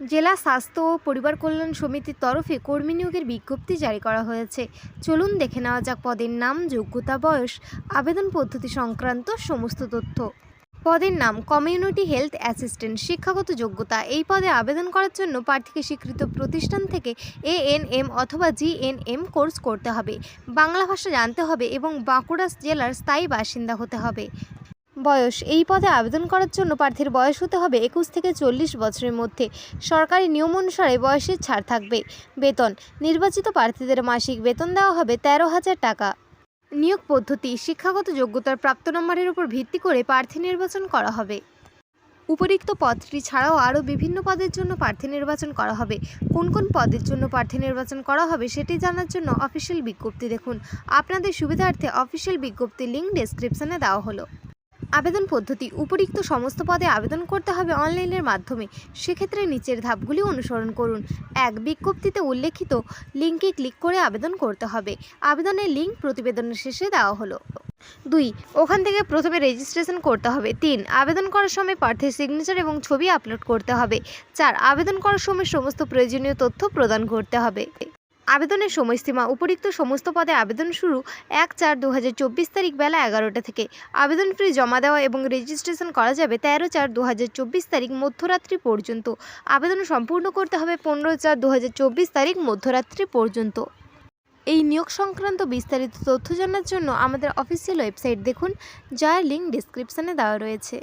জেলা স্বাস্থ্য ও পরিবার কল্যাণ সমিতির তরফে কর্মী নিয়োগের বিজ্ঞপ্তি জারি করা হয়েছে। চলুন দেখে নেওয়া যাক পদের নাম, যোগ্যতা, বয়স, আবেদন পদ্ধতি সংক্রান্ত সমস্ত তথ্য। পদের নাম, কমিউনিটি হেলথ অ্যাসিস্ট্যান্ট, শিক্ষাগত যোগ্যতা। এই পদে আবেদন করার জন্য প্রার্থীকে স্বীকৃত প্রতিষ্ঠান থেকে এএনএম অথবা জিএনএম কোর্স করতে হবে। বাংলা ভাষা জানতে হবে এবং বাঁকুড়া জেলার স্থায়ী বাসিন্দা হতে হবে। বয়স। এই পদে আবেদন করার জন্য প্রার্থীর বয়স হতে হবে একুশ থেকে চল্লিশ বছরের মধ্যে। সরকারি নিয়ম অনুসারে বয়সের ছাড় থাকবে। বেতন। নির্বাচিত প্রার্থীদের মাসিক বেতন দেওয়া হবে তেরো হাজার টাকা। নিয়োগ পদ্ধতি। শিক্ষাগত যোগ্যতার প্রাপ্ত নম্বরের উপর ভিত্তি করে প্রার্থী নির্বাচন করা হবে। উপরিক্ত পদটি ছাড়াও আরও বিভিন্ন পদের জন্য প্রার্থী নির্বাচন করা হবে। কোন কোন পদের জন্য প্রার্থী নির্বাচন করা হবে সেটি জানার জন্য অফিসিয়াল বিজ্ঞপ্তি দেখুন। আপনাদের সুবিধার্থে অফিসিয়াল বিজ্ঞপ্তির লিঙ্ক ডেসক্রিপশনে দেওয়া হলো। আবেদন পদ্ধতি উপরিক্ত সমস্ত পদে আবেদন করতে হবে অনলাইনের মাধ্যমে। সেক্ষেত্রে নিচের ধাপগুলি অনুসরণ করুন। এক, বিজ্ঞপ্তিতে উল্লেখিত লিঙ্কে ক্লিক করে আবেদন করতে হবে। আবেদনের লিঙ্ক প্রতিবেদনের শেষে দেওয়া হলো। দুই, ওখান থেকে প্রথমে রেজিস্ট্রেশন করতে হবে। তিন, আবেদন করার সময় প্রার্থীর সিগনেচার এবং ছবি আপলোড করতে হবে। চার, আবেদন করার সময় সমস্ত প্রয়োজনীয় তথ্য প্রদান করতে হবে। আবেদনের সময়সীমা উপরিক্ত সমস্ত পদে আবেদন শুরু এক চার দু তারিখ বেলা এগারোটা থেকে। আবেদন ফি জমা দেওয়া এবং রেজিস্ট্রেশন করা যাবে তেরো চার দু তারিখ মধ্যরাত্রি পর্যন্ত। আবেদন সম্পূর্ণ করতে হবে পনেরো চার দু তারিখ মধ্যরাত্রি পর্যন্ত। এই নিয়োগ সংক্রান্ত বিস্তারিত তথ্য জানার জন্য আমাদের অফিসিয়াল ওয়েবসাইট দেখুন, যার লিঙ্ক ডিসক্রিপশানে দেওয়া রয়েছে।